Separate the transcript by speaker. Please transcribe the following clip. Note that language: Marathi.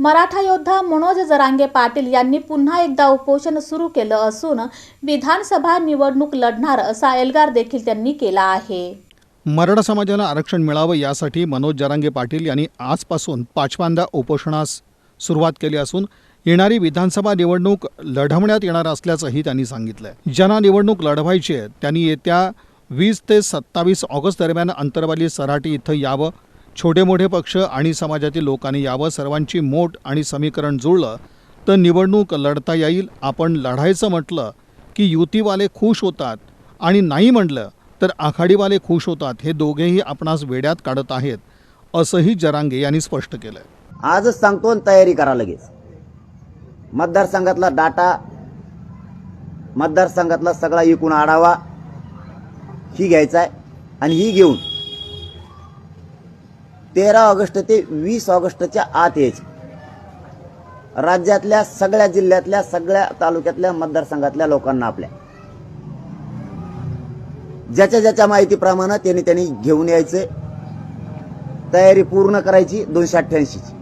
Speaker 1: मराठा योद्धा मनोज जरांगे पाटील यांनी पुन्हा एकदा उपोषण सुरू केलं असून विधानसभा निवडणूक लढणार असा एल्गार देखील त्यांनी केला आहे.
Speaker 2: मराठा समाजाला आरक्षण मिळावं यासाठी मनोज जरांगे पाटील यांनी आजपासून पाचव्यांदा उपोषणास सुरुवात केली असून येणारी विधानसभा निवडणूक लढवण्यात येणार असल्याचंही त्यांनी सांगितलं ज्यांना निवडणूक लढवायची आहे त्यांनी येत्या वीस ते सत्तावीस ऑगस्ट दरम्यान अंतरवाली सराटी इथं यावं छोटे मोठे पक्ष आणि समाजातील लोकांनी यावं सर्वांची मोठ आणि समीकरण जुळलं तर निवडणूक लढता येईल. आपण लढायचं म्हटलं की युतीवाले खुश होतात आणि नाही म्हटलं तर आखाडीवाले खुश होतात. हे दोघेही आपणास वेड्यात काढत आहेत असंही जरांगे यांनी स्पष्ट केलं
Speaker 3: आजच सांगतो आणि तयारी करा लगेच. मतदारसंघातला डाटा मतदारसंघातला सगळा एकूण आढावा ही घ्यायचा आहे आणि ही घेऊन तेरा ऑगस्ट ते वीस ऑगस्टच्या आत यायचे राज्यातल्या सगळ्या जिल्ह्यातल्या सगळ्या तालुक्यातल्या मतदारसंघातल्या लोकांना आपल्या. ज्याच्या ज्याच्या माहितीप्रमाणे त्यांनी त्यांनी घेऊन यायचे. तयारी पूर्ण करायची दोनशे अठ्ठ्याऐंशीची.